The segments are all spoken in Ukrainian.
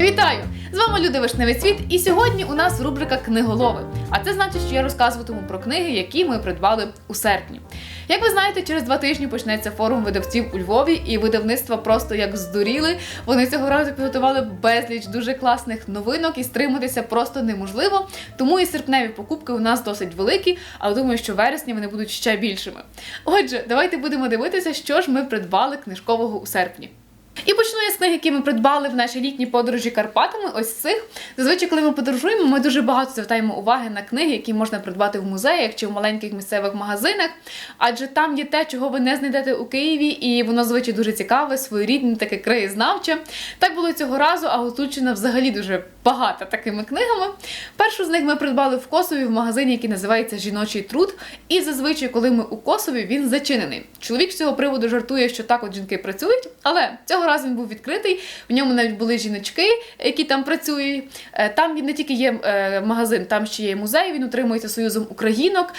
Вітаю! З вами Люди Вишневий Світ, і сьогодні у нас рубрика Книголови. А це значить, що я розказуватиму про книги, які ми придбали у серпні. Як ви знаєте, через два тижні почнеться форум видавців у Львові, і видавництва просто як здуріли. Вони цього разу підготували безліч дуже класних новинок і стриматися просто неможливо. Тому і серпневі покупки у нас досить великі, але думаю, що вересні вони будуть ще більшими. Отже, давайте будемо дивитися, що ж ми придбали книжкового у серпні. І почну я з книг, які ми придбали в нашій літній подорожі Карпатами. Ось цих. Зазвичай, коли ми подорожуємо, ми дуже багато звертаємо уваги на книги, які можна придбати в музеях чи в маленьких місцевих магазинах. Адже там є те, чого ви не знайдете у Києві, і воно звичай дуже цікаве, своєрідне, таке краєзнавче. Так було цього разу, а Гуцульщина взагалі дуже багата такими книгами. Першу з них ми придбали в Косові в магазині, який називається Жіночий труд. І зазвичай, коли ми у Косові, він зачинений. Чоловік з цього приводу жартує, що так от жінки працюють, але цього разу він був відкритий. В ньому навіть були жіночки, які там працюють. Е, Там не тільки є е, магазин, там ще є музей. Він утримується союзом українок.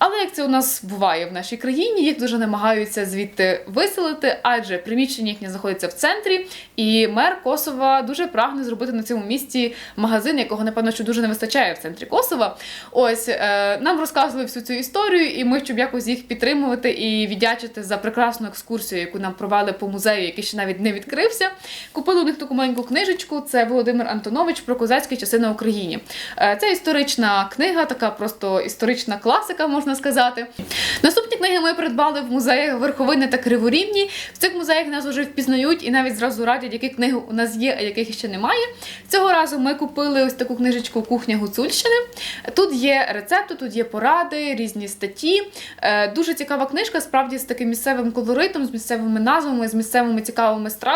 Але як це у нас буває в нашій країні, їх дуже намагаються звідти виселити, адже приміщення їхнє знаходиться в центрі, і мер Косова дуже прагне зробити на цьому місці магазин, якого напевно що дуже не вистачає в центрі Косова. Ось е, нам розказували всю цю історію, і ми, щоб якось їх підтримувати і віддячити за прекрасну екскурсію, яку нам провели по музею, який ще навіть не відкрився. Купили у них таку маленьку книжечку. Це Володимир Антонович про козацькі часи на Україні. Е, Це історична книга, така просто історична класика, можна сказати. Наступні книги ми придбали в музеях Верховини та Криворівні. В цих музеях нас вже впізнають і навіть зразу радять, які книги у нас є, а яких ще немає. Цього разу ми купили ось таку книжечку Кухня Гуцульщини. Тут є рецепти, тут є поради, різні статті. Е, Дуже цікава книжка, справді з таким місцевим колоритом, з місцевими назвами, з місцевими цікавими стравами.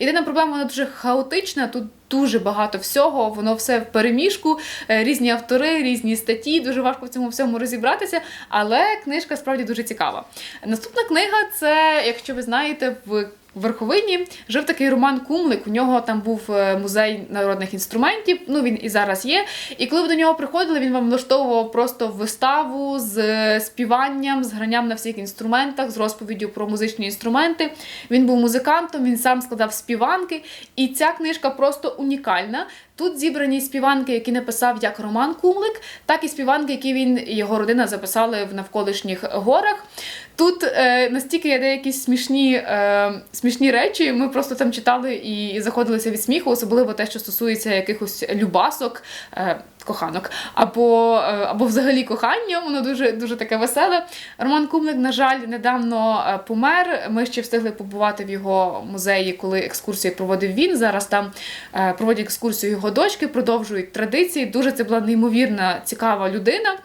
Єдина проблема, вона дуже хаотична. Тут дуже багато всього, воно все в переміжку, е, різні автори, різні статті. Дуже важко в цьому всьому розібратися, але книжка справді дуже цікава. Наступна книга це, якщо ви знаєте, в в Верховині жив такий Роман Кумлик. У нього там був е, музей народних інструментів. Ну він і зараз є. І коли ви до нього приходили, він вам влаштовував просто виставу з е, співанням, з гранням на всіх інструментах, з розповіддю про музичні інструменти. Він був музикантом, він сам складав співанки. І ця книжка просто унікальна. Тут зібрані співанки, які написав як Роман Кумлик, так і співанки, які він і його родина записали в навколишніх горах. Тут е, настільки є деякі смішні, е, смішні речі. Ми просто там читали і заходилися від сміху, особливо те, що стосується якихось любасок. Е, Коханок або е, або взагалі кохання, воно дуже дуже таке веселе. Роман Кумлик, на жаль, недавно е, помер. Ми ще встигли побувати в його музеї, коли екскурсії проводив він. Зараз там е, проводять екскурсію його дочки, продовжують традиції. Дуже це була неймовірна, цікава людина.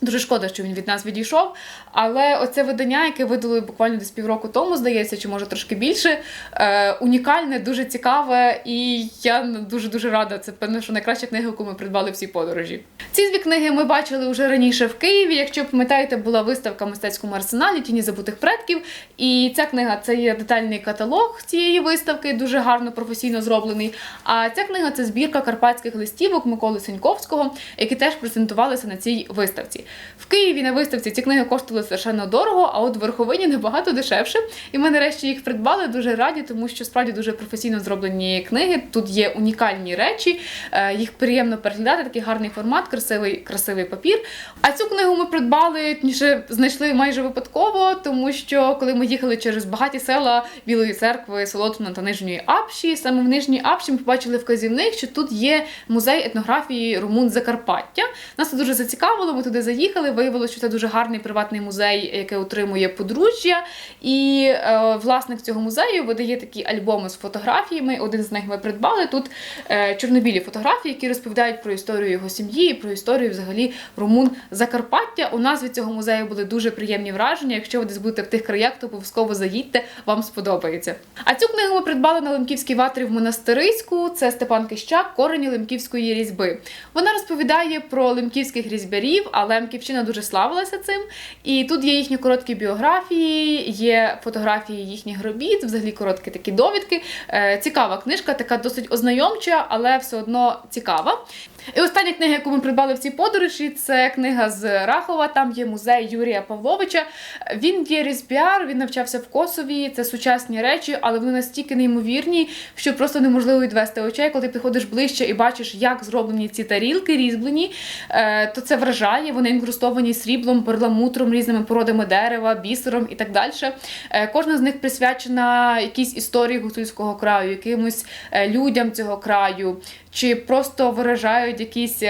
Дуже шкода, що він від нас відійшов. Але оце видання, яке видали буквально десь півроку тому, здається, чи може трошки більше, е, унікальне, дуже цікаве, і я дуже дуже рада. Це певно, що найкраща книга, яку ми придбали всі подорожі. Ці дві книги ми бачили вже раніше в Києві. Якщо пам'ятаєте, була виставка в мистецькому арсеналі Тіні забутих предків. І ця книга це є детальний каталог цієї виставки, дуже гарно професійно зроблений. А ця книга це збірка карпатських листівок Миколи Сеньковського, які теж презентувалися на цій виставці. В Києві на виставці ці книги коштували страшенно дорого, а от в Верховині набагато дешевше. І ми нарешті їх придбали дуже раді, тому що справді дуже професійно зроблені книги. Тут є унікальні речі, е, їх приємно переглядати, такий гарний формат, красивий, красивий папір. А цю книгу ми придбали, знайшли майже випадково, тому що коли ми їхали через багаті села Білої церкви, Солотвина та Нижньої Апші, саме в Нижній Апші ми побачили вказівник, що тут є музей етнографії Румун Закарпаття. Нас це дуже зацікавило. Ми туди заїхали. Виявилося, що це дуже гарний приватний музей, який утримує подружжя. І е, власник цього музею видає такі альбоми з фотографіями. Один з них ми придбали. Тут е, чорнобілі фотографії, які розповідають про історію його сім'ї, про історію взагалі румун Закарпаття. У назві цього музею були дуже приємні враження. Якщо ви десь будете в тих краях, то обов'язково заїдьте, вам сподобається. А цю книгу ми придбали на Лемківській ватрі в монастириську. Це Степан Кищак, корені лемківської різьби. Вона розповідає про лемківських різьбярів, а Лемківщина дуже славилася цим. І тут є їхні короткі біографії, є фотографії їхніх робіт, взагалі короткі такі довідки. Е, Цікава книжка, така досить ознайомча, але все одно цікава. І остання книга, яку ми придбали в цій подорожі, це книга з Рахова. Там є музей Юрія Павловича. Він є різбіар, він навчався в Косові. Це сучасні речі, але вони настільки неймовірні, що просто неможливо відвести очей. Коли ти підходиш ближче і бачиш, як зроблені ці тарілки різьблені, е, то це вражає. Вони інкрустовані сріблом, перламутром, різними породами дерева, бісером і так далі. Е, Кожна з них присвячена якійсь історії гуцульського краю, якимось е, людям цього краю, чи просто виражають якісь.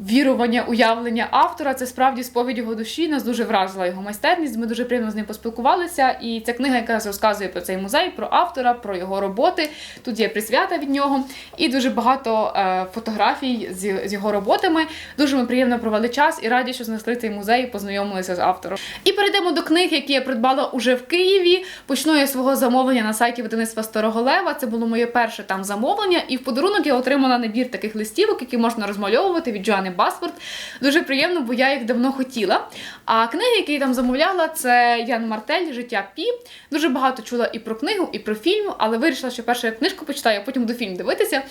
Вірування, уявлення автора це справді сповідь його душі. Нас дуже вразила його майстерність. Ми дуже приємно з ним поспілкувалися. І ця книга, яка розказує про цей музей, про автора, про його роботи. Тут є присвята від нього і дуже багато е, фотографій з, його роботами. Дуже ми приємно провели час і раді, що знайшли цей музей і познайомилися з автором. І перейдемо до книг, які я придбала уже в Києві. Почну я свого замовлення на сайті видавництва Старого Лева. Це було моє перше там замовлення. І в подарунок я отримала набір таких листівок, які можна розмальовувати від Джоанни Басфорд. Дуже приємно, бо я їх давно хотіла. А книги, які я там замовляла, це Ян Мартель, Життя Пі. Дуже багато чула і про книгу, і про фільм, але вирішила, що перше я книжку почитаю, а потім буду фільм дивитися.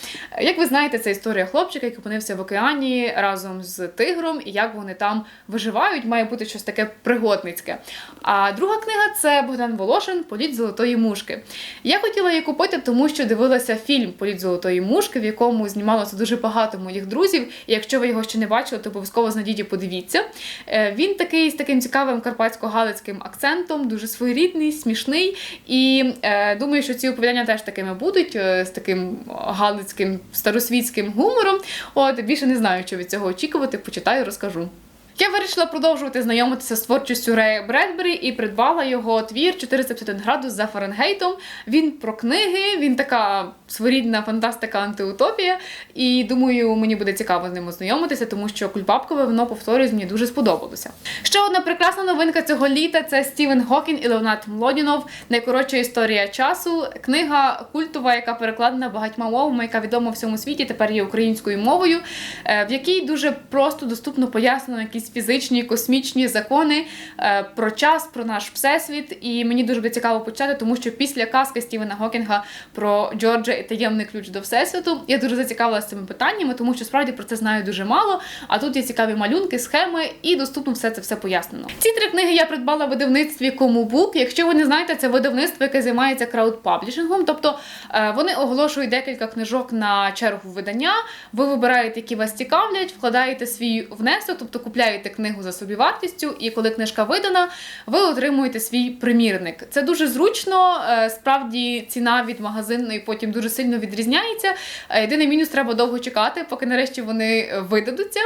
Як ви знаєте, це історія хлопчика, який опинився в океані разом з тигром, і як вони там виживають, має бути щось таке пригодницьке. А друга книга це Богдан Волошин Політ золотої мушки. Я хотіла її купити, тому що дивилася фільм Політ золотої мушки, в якому знімалося дуже багато моїх друзів. І якщо ви його ще не бачили, то обов'язково знайдіть і подивіться. Е, Він такий з таким цікавим карпатсько-галицьким акцентом, дуже своєрідний, смішний. І е, думаю, що ці оповідання теж такими будуть, е, з таким галицьким старосвітським гумором. От більше не знаю, що від цього очікувати. Почитаю, розкажу. Я вирішила продовжувати знайомитися з творчістю Рея Бредбері і придбала його твір 451 градус за Фаренгейтом. Він про книги, він така своєрідна фантастика антиутопія. І думаю, мені буде цікаво з ним ознайомитися, тому що кульбабкове воно повторюсь, мені дуже сподобалося. Ще одна прекрасна новинка цього літа це Стівен Хокін і Леонард Млодінов. Найкоротша історія часу. Книга культова, яка перекладена багатьма мовами, яка відома в всьому світі, тепер є українською мовою, е, в якій дуже просто доступно пояснено якісь фізичні космічні закони е, про час, про наш всесвіт. І мені дуже буде цікаво почати, тому що після казки Стівена Хокінга про Джорджа і таємний ключ до всесвіту я дуже зацікавилася цими питаннями, тому що справді про це знаю дуже мало. А тут є цікаві малюнки, схеми, і доступно все це все пояснено. Ці три книги я придбала в видавництві Комубук. Якщо ви не знаєте, це видавництво, яке займається краудпаблішингом. Тобто е, вони оголошують декілька книжок на чергу видання. Ви вибираєте, які вас цікавлять, вкладаєте свій внесок, тобто купляєте книгу за собівартістю, і коли книжка видана, ви отримуєте свій примірник. Це дуже зручно. е, Справді ціна від магазинної потім дуже сильно відрізняється. Е, Єдиний мінус треба довго чекати, поки нарешті вони е, видадуться.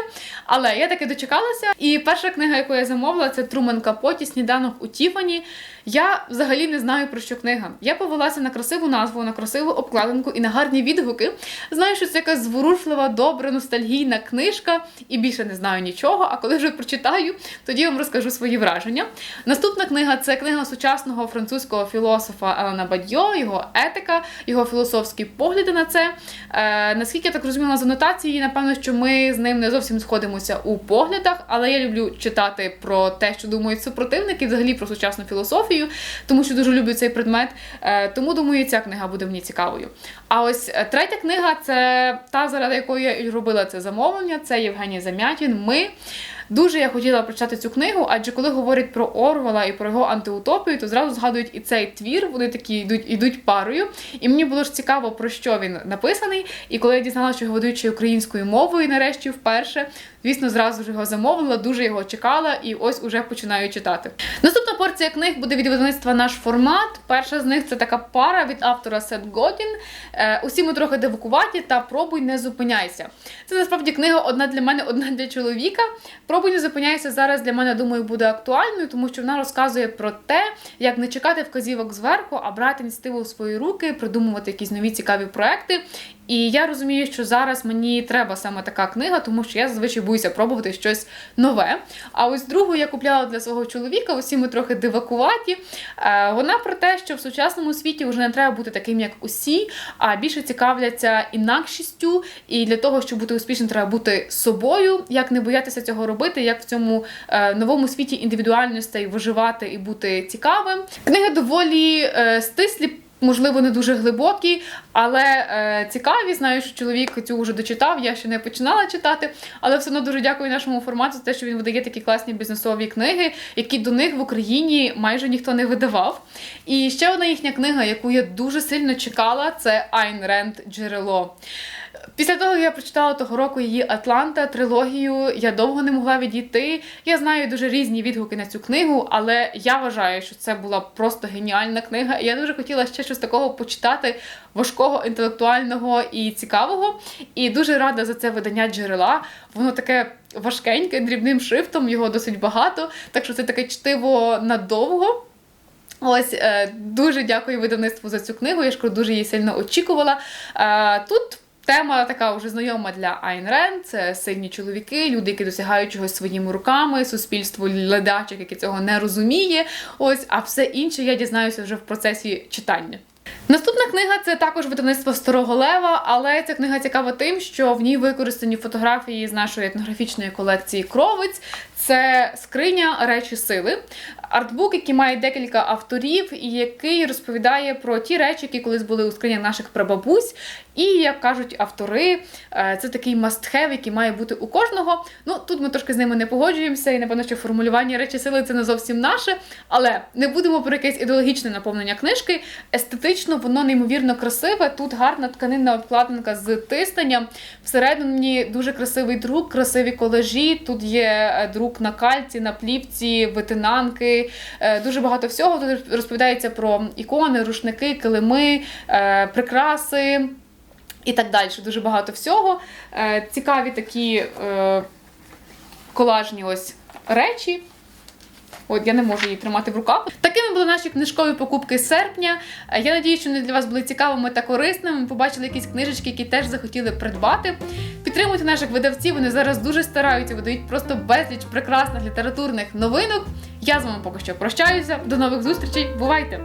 Але я таки дочекалася. І перша книга, яку я замовила, це Трумен Капоті Сніданок у Тіфані. Я взагалі не знаю про що книга. Я повелася на красиву назву, на красиву обкладинку і на гарні відгуки. Знаю, що це якась зворушлива, добра, ностальгійна книжка, і більше не знаю нічого. А коли вже прочитаю, тоді вам розкажу свої враження. Наступна книга це книга сучасного французького філософа Елена Бадьо, його етика, його філософські погляди на це. Е, наскільки я так розуміла з анотації, напевно, що ми з ним не зовсім сходимося у поглядах, але я люблю читати про те, що думають супротивники, взагалі про сучасну філософію, тому що дуже люблю цей предмет. Е, тому думаю, ця книга буде мені цікавою. А ось е, третя книга це та, заради якої я робила це замовлення. Це Євгеній Замятін. Ми. Дуже я хотіла прочитати цю книгу, адже коли говорять про Орвела і про його антиутопію, то зразу згадують і цей твір. Вони такі йдуть йдуть парою. І мені було ж цікаво, про що він написаний. І коли я дізналася, що його ведуть українською мовою, нарешті вперше, звісно, зразу ж його замовила, дуже його чекала, і ось уже починаю читати. Наступна порція книг буде від видавництва наш формат. Перша з них це така пара від автора Сет Годін. Е, усі ми трохи дивакуваті та пробуй не зупиняйся. Це насправді книга одна для мене, одна для чоловіка. Пробуй не зупиняйся зараз для мене, думаю, буде актуальною, тому що вона розказує про те, як не чекати вказівок зверху, а брати ініціативу в свої руки, придумувати якісь нові цікаві проекти. І я розумію, що зараз мені треба саме така книга, тому що я зазвичай боюся пробувати щось нове. А ось другу я купляла для свого чоловіка, усі ми трохи дивакуваті. Е, Вона про те, що в сучасному світі вже не треба бути таким, як усі, а більше цікавляться інакшістю. І для того, щоб бути успішним, треба бути собою, як не боятися цього робити, як в цьому е, новому світі індивідуальностей виживати і бути цікавим. Книги доволі е, стислі Можливо, не дуже глибокі, але е, цікаві. Знаю, що чоловік цю вже дочитав. Я ще не починала читати, але все одно дуже дякую нашому формату за те, що він видає такі класні бізнесові книги, які до них в Україні майже ніхто не видавав. І ще одна їхня книга, яку я дуже сильно чекала, це Айн Ренд Джерело. Після того, як я прочитала того року її Атланта, трилогію, я довго не могла відійти. Я знаю дуже різні відгуки на цю книгу, але я вважаю, що це була просто геніальна книга. Я дуже хотіла ще щось такого почитати важкого, інтелектуального і цікавого. І дуже рада за це видання джерела. Воно таке важкеньке, дрібним шрифтом, його досить багато. Так що це таке чтиво надовго. Ось е, дуже дякую видавництву за цю книгу. Я ж дуже її сильно очікувала. Е, тут. Тема така вже знайома для Айн Рен. Це сильні чоловіки, люди, які досягають чогось своїми руками, суспільство ледачок, яке цього не розуміє. Ось, а все інше я дізнаюся вже в процесі читання. Наступна книга це також видавництво Старого Лева, але ця книга цікава тим, що в ній використані фотографії з нашої етнографічної колекції Кровиць. Це скриня речі сили, артбук, який має декілька авторів, і який розповідає про ті речі, які колись були у скринях наших прабабусь. І як кажуть автори, е, це такий must-have, який має бути у кожного. Ну тут ми трошки з ними не погоджуємося, і напевно, що формулювання речі сили це не зовсім наше. Але не будемо про якесь ідеологічне наповнення книжки. Естетично воно неймовірно красиве. Тут гарна тканинна обкладинка з тисненням. Всередині дуже красивий друк, красиві колажі. Тут є е, друк на кальці, на плівці, витинанки. Е, Дуже багато всього. Тут розповідається про ікони, рушники, килими, е, прикраси. І так далі, дуже багато всього. Е, цікаві такі колажні ось речі. От я не можу її тримати в руках. Такими були наші книжкові покупки з серпня. Я надію, що вони для вас були цікавими та корисними. Ми побачили якісь книжечки, які теж захотіли придбати. Підтримуйте наших видавців. Вони зараз дуже стараються, видають просто безліч прекрасних літературних новинок. Я з вами поки що прощаюся. До нових зустрічей. Бувайте!